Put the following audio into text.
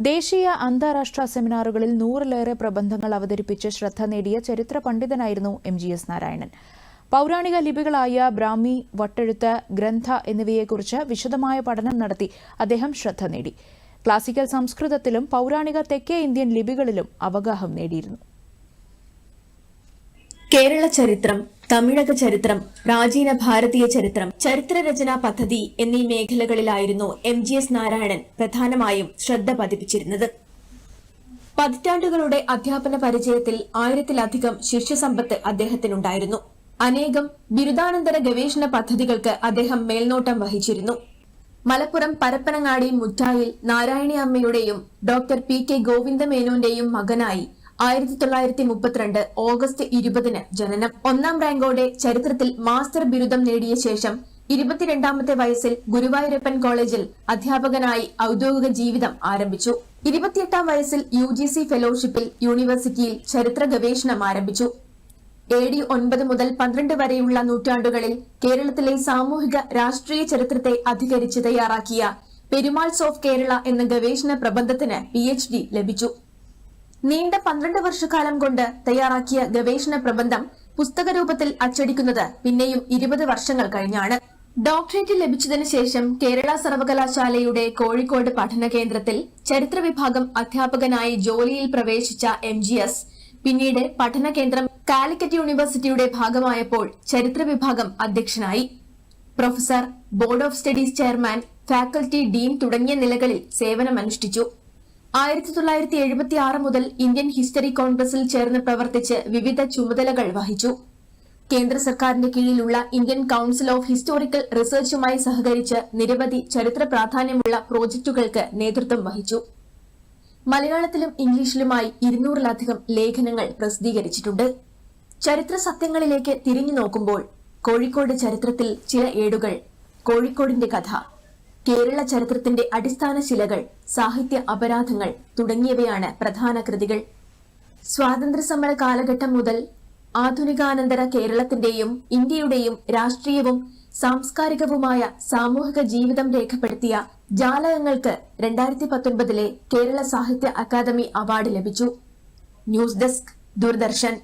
ദേശീയ അന്താരാഷ്ട്ര സെമിനാറുകളിൽ നൂറിലേറെ പ്രബന്ധങ്ങൾ അവതരിപ്പിച്ച് ശ്രദ്ധ നേടിയ ചരിത്ര പണ്ഡിതനായിരുന്നു എം ജി എസ് നാരായണൻ. പൗരാണിക ലിപികളായ ബ്രാഹ്മി വട്ടെഴുത്ത് ഗ്രന്ഥ എന്നിവയെക്കുറിച്ച് വിശദമായ പഠനം നടത്തി അദ്ദേഹം ശ്രദ്ധ നേടി. ക്ലാസിക്കൽ സംസ്കൃതത്തിലും പൗരാണിക തെക്കേ ഇന്ത്യൻ ലിപികളിലും അവഗാഹം നേടിയിരുന്നു. കേരള ചരിത്രം തമിഴക ചരിത്രം പ്രാചീന ഭാരതീയ ചരിത്രം ചരിത്രരചനാ പദ്ധതി എന്നീ മേഖലകളിലായിരുന്നു എം ജി എസ് നാരായണൻ പ്രധാനമായും ശ്രദ്ധ പതിപ്പിച്ചിരുന്നത്. പതിറ്റാണ്ടുകളുടെ അധ്യാപന പരിചയത്തിൽ ആയിരത്തിലധികം ശിഷ്യസമ്പത്ത് അദ്ദേഹത്തിനുണ്ടായിരുന്നു. അനേകം ബിരുദാനന്തര ഗവേഷണ പദ്ധതികൾക്ക് അദ്ദേഹം മേൽനോട്ടം വഹിച്ചിരുന്നു. മലപ്പുറം പരപ്പനങ്ങാടി മുറ്റായിൽ നാരായണി അമ്മയുടെയും ഡോക്ടർ പി കെ ഗോവിന്ദമേനോന്റെയും മകനായി ആയിരത്തി തൊള്ളായിരത്തി മുപ്പത്തിരണ്ട് ഓഗസ്റ്റ് ഇരുപതിന് ജനനം ഒന്നാം റാങ്കോടെ ചരിത്രത്തിൽ മാസ്റ്റർ ബിരുദം നേടിയ ശേഷം ഇരുപത്തിരണ്ടാമത്തെ വയസ്സിൽ ഗുരുവായൂരപ്പൻ കോളേജിൽ അധ്യാപകനായി ഔദ്യോഗിക ജീവിതം ആരംഭിച്ചു. ഇരുപത്തിയെട്ടാം വയസ്സിൽ യു ജി സി ഫെലോഷിപ്പിൽ യൂണിവേഴ്സിറ്റിയിൽ ചരിത്ര ഗവേഷണം ആരംഭിച്ചു. എ ഡി ഒൻപത് മുതൽ പന്ത്രണ്ട് വരെയുള്ള നൂറ്റാണ്ടുകളിൽ കേരളത്തിലെ സാമൂഹിക രാഷ്ട്രീയ ചരിത്രത്തെ അധികരിച്ച് തയ്യാറാക്കിയ പെരുമാൾസ് ഓഫ് കേരള എന്ന ഗവേഷണ പ്രബന്ധത്തിന് പി ലഭിച്ചു. നീണ്ട പന്ത്രണ്ട് വർഷക്കാലം കൊണ്ട് തയ്യാറാക്കിയ ഗവേഷണ പ്രബന്ധം പുസ്തക രൂപത്തിൽ അച്ചടിക്കുന്നത് പിന്നെയും ഇരുപത് വർഷങ്ങൾ കഴിഞ്ഞാണ്. ഡോക്ടറേറ്റ് ലഭിച്ചതിനു ശേഷം കേരള സർവകലാശാലയുടെ കോഴിക്കോട് പഠന കേന്ദ്രത്തിൽ ചരിത്ര വിഭാഗം അധ്യാപകനായി ജോലിയിൽ പ്രവേശിച്ച എം. ജി. എസ്. പിന്നീട് പഠന കേന്ദ്രം കാലിക്കറ്റ് യൂണിവേഴ്സിറ്റിയുടെ ഭാഗമായപ്പോൾ ചരിത്ര വിഭാഗം അധ്യക്ഷനായി. Professor board of studies chairman faculty dean തുടങ്ങിയ നിലകളിൽ സേവനമനുഷ്ഠിച്ചു. ആയിരത്തി തൊള്ളായിരത്തി എഴുപത്തി ആറ് മുതൽ ഇന്ത്യൻ ഹിസ്റ്ററി കോൺഗ്രസിൽ ചേർന്ന് പ്രവർത്തിച്ച് വിവിധ ചുമതലകൾ വഹിച്ചു. കേന്ദ്ര സർക്കാരിന്റെ കീഴിലുള്ള ഇന്ത്യൻ കൌൺസിൽ ഓഫ് ഹിസ്റ്റോറിക്കൽ റിസർച്ചുമായി സഹകരിച്ച് നിരവധി ചരിത്ര പ്രാധാന്യമുള്ള പ്രോജക്റ്റുകൾക്ക് നേതൃത്വം വഹിച്ചു. മലയാളത്തിലും ഇംഗ്ലീഷിലുമായി ഇരുന്നൂറിലധികം ലേഖനങ്ങൾ പ്രസിദ്ധീകരിച്ചിട്ടുണ്ട്. ചരിത്ര സത്യങ്ങളിലേക്ക് തിരിഞ്ഞു നോക്കുമ്പോൾ കോഴിക്കോട് ചരിത്രത്തിൽ ചില ഏടുകൾ. കോഴിക്കോടിന്റെ കഥ. കേരള ചരിത്രത്തിന്റെ അടിസ്ഥാന ശിലകൾ സാഹിത്യ അപരാധങ്ങൾ തുടങ്ങിയവയാണ് പ്രധാന കൃതികൾ. സ്വാതന്ത്ര്യ സമര കാലഘട്ടം മുതൽ ആധുനികാനന്തര കേരളത്തിന്റെയും ഇന്ത്യയുടെയും രാഷ്ട്രീയവും സാംസ്കാരികവുമായ സാമൂഹിക ജീവിതം രേഖപ്പെടുത്തിയ ജാലകങ്ങൾക്ക് രണ്ടായിരത്തി പത്തൊൻപതിലെ കേരള സാഹിത്യ അക്കാദമി അവാർഡ് ലഭിച്ചു. News desk Doordarshan.